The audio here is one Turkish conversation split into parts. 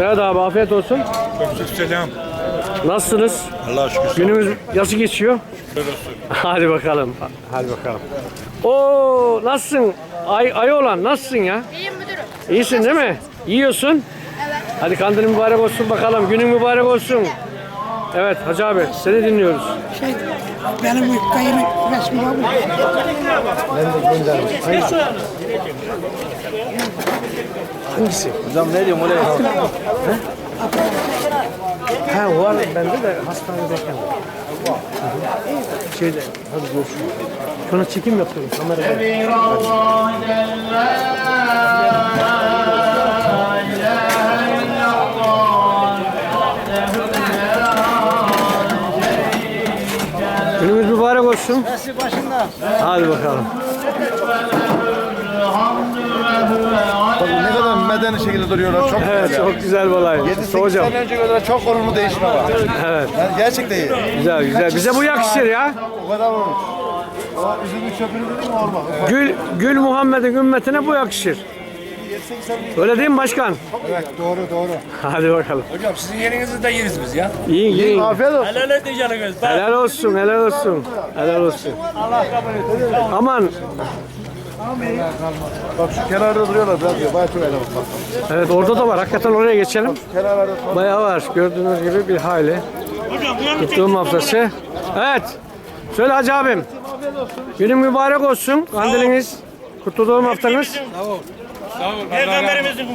Evet abi afiyet olsun. Selam. Nasılsınız? Allah şükür. Günümüz nasıl geçiyor? Hadi bakalım. Hadi bakalım. Oo nasılsın? Ay ay olan nasılsın ya? İyiyim müdürüm. İyisin değil mi? Yiyorsun. Evet. Hadi kandilin mübarek olsun bakalım. Günün mübarek olsun. Evet Hacı abi seni dinliyoruz. Şey, benim bu kayının resmi var mı? Hangisi? Hocam ne diyorum oraya? Ha var bende de hastanedeyken. Hı. Şeyde hadi görüşürüz. Şuna çekim yapıyorum kamerada. Günümüz mübarek olsun. Hadi bakalım. Medeni şekilde duruyorlar. Çok Evet güzel. çok güzel bir olay. 7-8 Hocam. sene önce kadar çok olumlu değişme var. Evet. Yani gerçekten iyi. Güzel güzel. Bize bu yakışır ya. O kadar olmuş. O üzümün çöpünü dedim mi olmaz. Gül Gül Muhammed'in ümmetine bu yakışır. 7-8 sene Öyle değil mi başkan? Evet doğru doğru. Hadi bakalım. Hocam sizin yerinizi de yeriz biz ya. İyi iyi. Afiyet olsun. Helal edin canınız. Bak. Helal olsun, helal olsun. Helal olsun. Aman. Bak şu kenarda duruyorlar biraz diyor. Bayağı çok ele bak. Evet orada da var. Hakikaten oraya geçelim. Kenarlarda Bayağı var. Gördüğünüz gibi bir hayli. Tuttuğum haftası. Evet. Söyle Hacı abim. Günün mübarek olsun. Kandiliniz. Kutlu haftanız. Peygamberimizin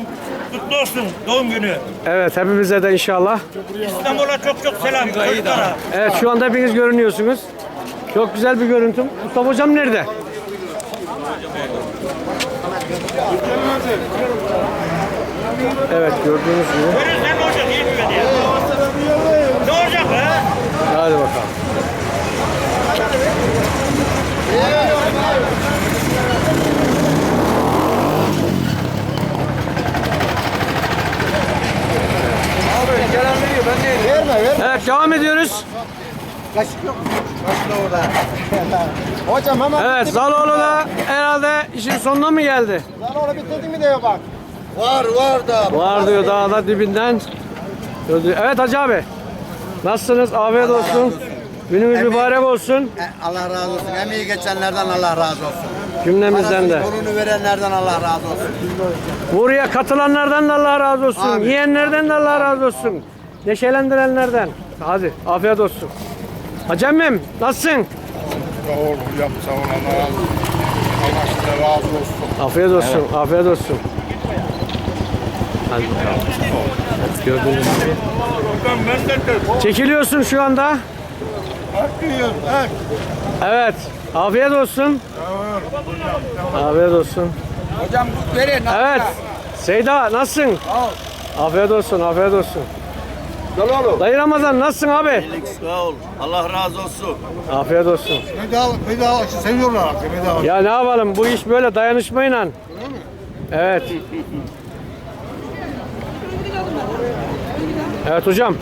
kutlu olsun doğum günü. Evet hepimize de inşallah. İstanbul'a çok çok selam çocuklara. Evet şu anda hepiniz görünüyorsunuz. Çok güzel bir görüntü. Mustafa hocam nerede? Evet gördüğünüz gibi. Görürsen ne olacak iyi güveni ya. Ne olacak ha? Hadi bakalım. Verme verme. Evet devam ediyoruz. Hocam hemen Evet Zaloğlu da herhalde işin sonuna mı geldi? Zanoğlu bitirdin mi diyor bak. Var var da. Var diyor dağda dibinden. Gördü- Evet Hacı abi. Nasılsınız? Afiyet olsun. Günümüz mübarek olsun. Allah razı olsun. Emeği geçenlerden Allah razı olsun. Cümlemizden de. Torunu verenlerden Allah razı olsun. Buraya katılanlardan da Allah razı olsun. Yiyenlerden de Allah razı olsun. Neşelendirenlerden. Hadi afiyet olsun. Hacı emmim nasılsın? Sağ ol hocam sağ ol Allah razı olsun. Allah size razı olsun. Afiyet olsun, afiyet olsun. Hadi bakalım. Evet, gördüğünüz gibi. Ben Çekiliyorsun şu anda. Hak. Evet. Afiyet olsun. Afiyet olsun. Hocam verin. Evet. Seyda nasılsın? Afiyet olsun, afiyet olsun. Dayı Ramazan nasılsın abi? Sağ ol. Allah razı olsun. Afiyet olsun. Bedava, bedava seviyorlar artık bedava. Ya ne yapalım bu iş böyle dayanışmayla. Evet. Evet hocam.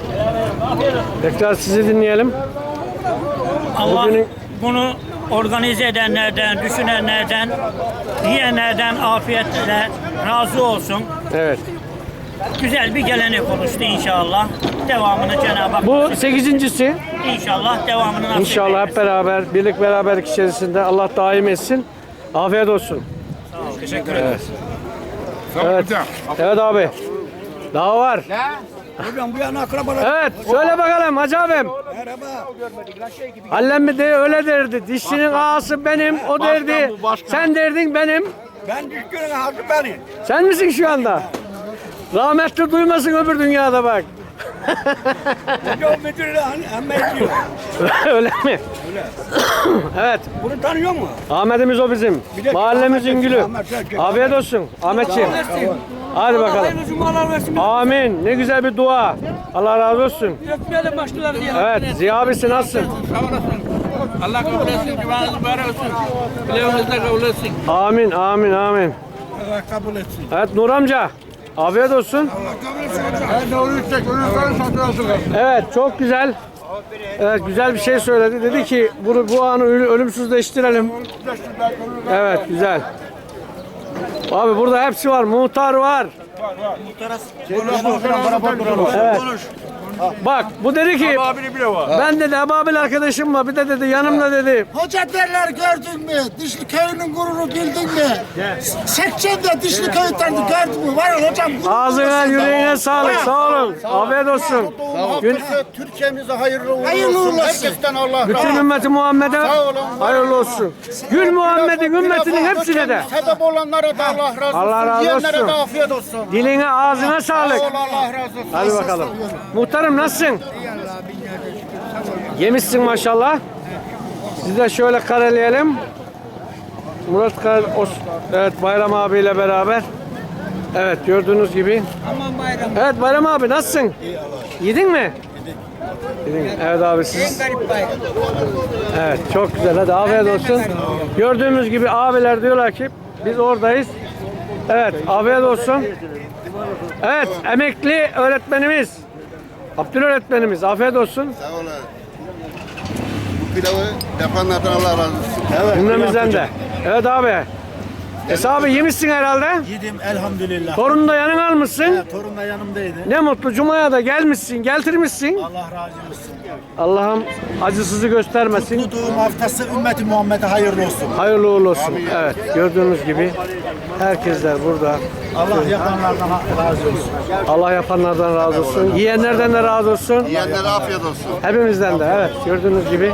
Tekrar sizi dinleyelim. Allah Bugünün- bunu organize edenlerden, düşünenlerden, yiyenlerden afiyetle razı olsun. Evet. Güzel bir gelenek oluştu inşallah. Devamını Cenab-ı Hak Bu sekizincisi. inşallah devamını nasip İnşallah hep eylesin. beraber, birlik beraberlik içerisinde Allah daim etsin. Afiyet olsun. Teşekkür ederim. Sağ ol Evet. Evet abi. Daha var. Hocam bu yana akrabalar. Evet. Söyle bakalım Hacı abim. Merhaba. Hallem mi de öyle derdi. Dişçinin ağası benim, o derdi. Sen derdin benim. Ben düşkünün hakkı benim. Sen misin şu anda? Rahmetli duymasın öbür dünyada bak. Hocam müdürle emme ediyor. öyle mi? evet. Bunu tanıyor mu? Ahmet'imiz o bizim. de Mahallemizin Ahmet gülü. Ahmet. Afiyet olsun Ahmetciğim. Hadi bakalım. Hayırlı cumalar versin. Amin. Ne güzel bir dua. Allah razı olsun. Öpmeyelim başlılar diye. Evet. Ziya abisi nasılsın? Allah kabul etsin, cumanız mübarek olsun. Bileğinizde kabul etsin. Amin, amin, amin. Allah kabul etsin. Evet Nur amca. Afiyet olsun. Her ne olursa ölürsen satıyorsun. Evet çok güzel. Evet güzel bir şey söyledi. Dedi ki bunu bu anı ölü- ölümsüzleştirelim. Evet güzel. Abi burada hepsi var. Muhtar var. Bak bu dedi ki Abini bile var. ben dedi ababil arkadaşım var bir de dedi yanımda dedi Hoca derler gördün mü? Dişli köyünün gururu bildin mi? Sekçen'de Dişli köyü tanıdı gördün mü? Var ya hocam gurur ağzına yüreğine sağlık sağ olun afiyet olsun Gün, Türkiye'mize hayırlı uğurlu Hayırlı olsun. uğurlu olsun. Herkesten Allah razı bütün olsun. ümmeti Muhammed'e Sağ olun. hayırlı olsun. Gül Muhammed'in ümmetinin hepsine de Sebep olanlara da Allah razı olsun. Allah razı Yiyenlere olsun. de afiyet olsun. diline ağzına sağlık. Sağ ol Allah razı olsun. Hadi bakalım. Muhtarım nasılsın? Yemişsin maşallah. Sizi de şöyle kareleyelim. Murat Kar Os evet Bayram abiyle beraber. Evet gördüğünüz gibi. Aman bayram. Evet Bayram abi nasılsın? Yedin mi? Yedin. Evet abi siz. Evet çok güzel hadi afiyet olsun. Gördüğümüz gibi abiler diyorlar ki biz oradayız. Evet afiyet olsun. Evet emekli öğretmenimiz. Abdül öğretmenimiz afiyet olsun. Sağ olun. Bu pilavı yapanlardan Allah razı olsun. Cümlemizden de. Evet abi. Hesabı yemişsin herhalde. Yedim elhamdülillah. Torununu da yanına almışsın. Torun da yanımdaydı. Ne mutlu Cuma'ya da gelmişsin, getirmişsin. Allah razı olsun. Allah'ım acısızı göstermesin. Doğum haftası ümmeti Muhammed'e hayırlı olsun. Hayırlı uğurlu olsun. Evet gördüğünüz gibi herkesler burada. Allah yapanlardan razı olsun. Allah yapanlardan razı olsun. Yiyenlerden de razı olsun. Yiyenlere afiyet olsun. Hepimizden de evet gördüğünüz gibi.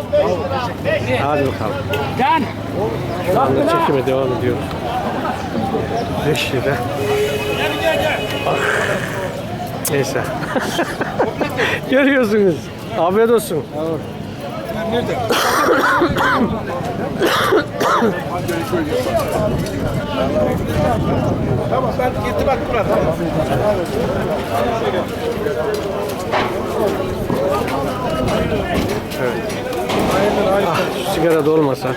Hadi bakalım. Şu anda çekime devam ediyoruz. Beşli'de. Ah. Neyse. Görüyorsunuz. Afiyet olsun. Ah, sigara da olmasa.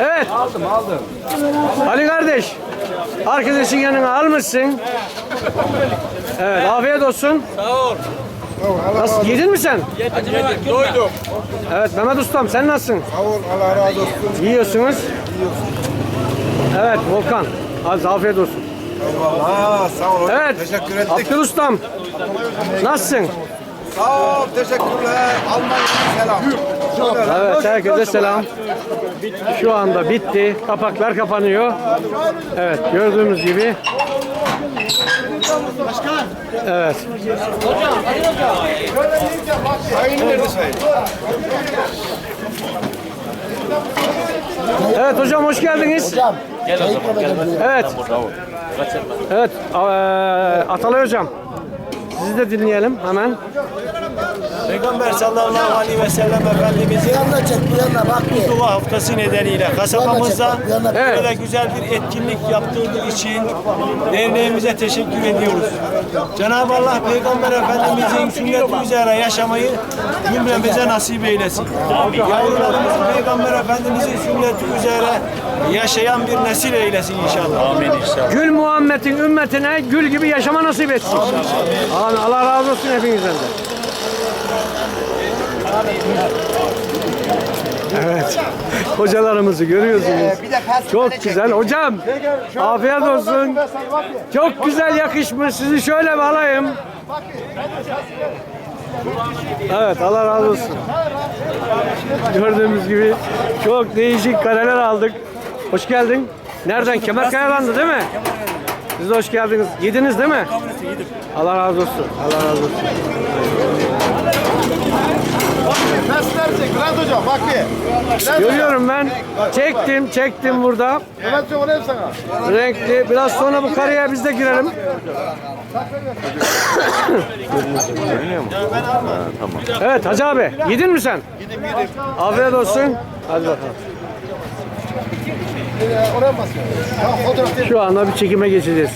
Evet. Aldım aldım. Ali kardeş. Arkadaşın yanına almışsın. Evet afiyet olsun. Sağ ol. Nasıl yedin mi sen? Yedim yedim. Doydum. Evet Mehmet Ustam sen nasılsın? Sağ ol. Allah razı olsun. Yiyorsunuz. Evet Volkan. Hadi afiyet olsun. Aa, sağ ol. Evet. Teşekkür ettik. Abdül Ustam. Nasılsın? Sağ ol. Teşekkürler. Almanya'ya selam. Evet herkese selam. Şu anda bitti. Kapaklar kapanıyor. Evet gördüğünüz gibi. Evet. Sayın nerede sayın? Evet hocam hoş geldiniz. Evet. Evet eee, Atalay hocam. Sizi de dinleyelim hemen. Peygamber sallallahu aleyhi ve sellem Efendimizin Yanına çek bu yanına bak bir. Dua haftası nedeniyle kasabamızda Evet. böyle güzel bir etkinlik yaptırdığı için derneğimize teşekkür ediyoruz. Cenab-ı Allah Peygamber Efendimizin sünneti üzere yaşamayı cümlemize nasip eylesin. Yavrularımızı Peygamber Efendimizin sünneti üzere yaşayan bir nesil eylesin inşallah. Amin inşallah. Gül Muhammed'in ümmetine gül gibi yaşama nasip etsin. Amin. Allah razı olsun hepinizden de. Evet. Hocalarımızı görüyorsunuz. Çok güzel. Hocam afiyet olsun. Çok güzel yakışmış. Sizi şöyle bir alayım. Evet Allah razı olsun. Gördüğümüz gibi çok değişik kareler aldık. Hoş geldin. Nereden? Kemerkaya'dandı değil mi? Siz de hoş geldiniz. Yediniz değil mi? Allah razı olsun. Allah razı olsun. Mesler çek Bülent hocam bak bir. Görüyorum ben. Çektim, çektim burada. Evet çok önemli sana. Renkli. Biraz sonra bu kareye biz de girelim. Evet Hacı abi. Yedin mi sen? Yedim yedim. Afiyet olsun. Hadi bakalım. Oraya fotoğraf Şu anda bir çekime geçeceğiz.